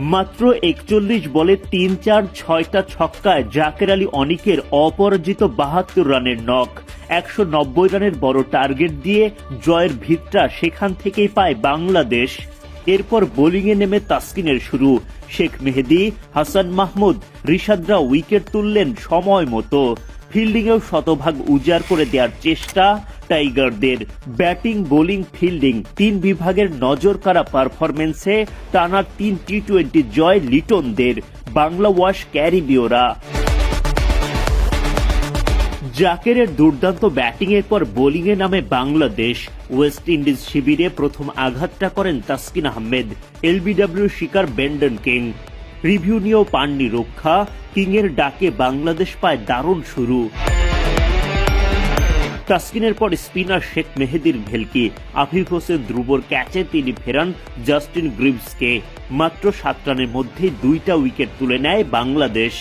মাত্র একচল্লিশ বলে তিন চার ছয়টা ছক্কায় জাকের আলী অনিকের অপরাজিত বাহাত্তর রানের নখ। একশো নব্বই রানের বড় টার্গেট দিয়ে জয়ের ভিতটা সেখান থেকেই পায় বাংলাদেশ। এরপর বোলিংয়ে নেমে তাসকিনের শুরু। শেখ মেহেদি, হাসান মাহমুদ, রিশাদরা উইকেট তুললেন সময় মতো। ফিল্ডিংয়েও শতভাগ উজাড় করে দেওয়ার চেষ্টা টাইগারদের ব্যাটিং, বোলিং, ফিল্ডিং তিন বিভাগের নজর কাড়া পারফরমেন্সে টানা তিন টি টোয়েন্টি জয় লিটনদের বাংলা ওয়াশ ক্যারিবিওরা জাকেরের দুর্দান্ত ব্যাটিংয়ের পর বোলিংয়ে নামে বাংলাদেশ। ওয়েস্ট ইন্ডিজ শিবিরে প্রথম আঘাতটা করেন তাসকিন আহমেদ, এলবিডব্লিউ শিকার বেন্ডন কিং রিভিউ নিয়েও পাননি রক্ষা, কিংয়ের ডাকে বাংলাদেশ পায় দারুণ শুরু। তাসকিনের পর স্পিনার শেখ মেহেদির ভেলকি, আফিফ হোসেন ধ্রুবর ক্যাচে তিনি ফেরান জাস্টিন গ্রিভসকে। মাত্র সাত রানের মধ্যে দুইটা উইকেট তুলে নেয় বাংলাদেশ।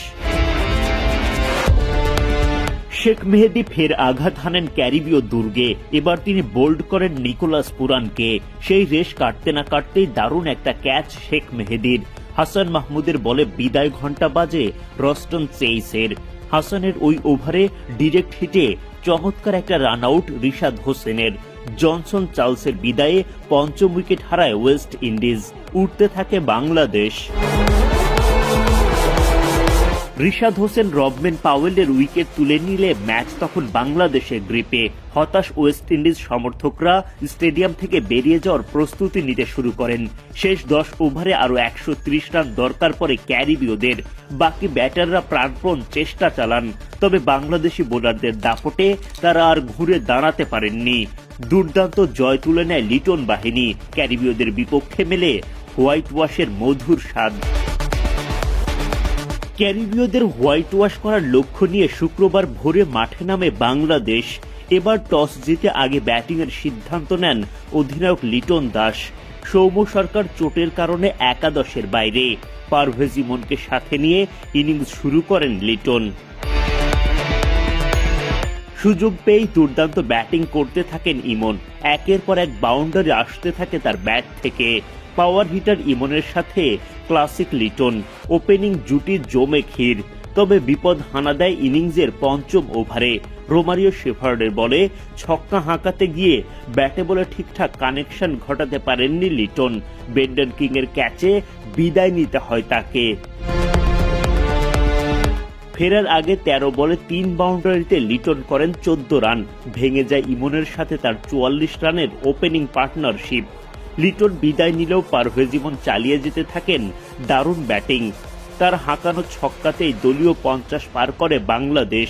শেখ মেহেদি ফের আঘাত হানেন ক্যারিবীয় দুর্গে, এবার তিনি বোল্ড করেন নিকোলাস পুরানকে। সেই রেশ কাটতে না কাটতেই দারুণ একটা ক্যাচ শেখ মেহেদির। হাসান মাহমুদের বলে বিদায় ঘণ্টা বাজে রস্টন চেইসের। হাসানের ওই ওভারে ডিরেক্ট হিটে চমৎকার একটা রান আউট রিশাদ হোসেনের। জনসন চার্লসের বিদায়ে পঞ্চম উইকেট হারায় ওয়েস্ট ইন্ডিজ। উঠতে থাকে বাংলাদেশ। রিশাদ হোসেন, রবমেন পাওয়েলের উইকেট তুলে নিলে ম্যাচ তখন বাংলাদেশের গ্রিপে। হতাশ ওয়েস্ট ইন্ডিজ সমর্থকরা স্টেডিয়াম থেকে বেরিয়ে যাওয়ার প্রস্তুতি নিতে শুরু করেন। শেষ দশ ওভারে আরও একশো ত্রিশ রান দরকার পড়ে ক্যারিবীয়দের। বাকি ব্যাটাররা প্রাণপণ চেষ্টা চালান। তবে বাংলাদেশি বোলারদের দাপটে তারা আর ঘুরে দাঁড়াতে পারেননি। দুর্দান্ত জয় তুলে নেয় লিটন বাহিনী। ক্যারিবীয়দের বিপক্ষে মেলে হোয়াইট ওয়াশের মধুর স্বাদ। ক্যারিবীয়দের হোয়াইট ওয়াশ করার লক্ষ্য নিয়ে শুক্রবার ভোরে মাঠে নামে বাংলাদেশ। এবার টস জিতে আগে ব্যাটিংয়ের সিদ্ধান্ত নেন অধিনায়ক লিটন দাস। সৌম্য সরকার চোটের কারণে একাদশের বাইরে। পারভেজ ইমনকে সাথে নিয়ে ইনিংস শুরু করেন লিটন। সুযোগ পেয়েই দুর্দান্ত ব্যাটিং করতে থাকেন ইমন। একের পর এক বাউন্ডারি আসতে থাকে তার ব্যাট থেকে। পাওয়ার হিটার ইমনের সাথে ক্লাসিক লিটন। ওপেনিং জুটি জমে ক্ষীর। তবে বিপদ হানা দেয় ইনিংসের পঞ্চম ওভারে। রোমারিও শেফার্ডের বলে ছক্কা হাঁকাতে গিয়ে ব্যাটে বলে ঠিকঠাক কানেকশন ঘটাতে পারেননি লিটন। বেন্ডন কিং এর ক্যাচে বিদায় নিতে হয় তাকে। ফেরার আগে ১৩ বলে তিন বাউন্ডারিতে লিটন করেন চোদ্দ রান। ভেঙে যায় ইমনের সাথে তার চুয়াল্লিশ রানের ওপেনিং পার্টনারশিপ। লিটন বিদায় নিলেও পারভেজ জীবন চালিয়ে যেতে থাকেন দারুণ ব্যাটিং। তার হাঁকানো ছক্কাতেই দলীয় পঞ্চাশ পার করে বাংলাদেশ।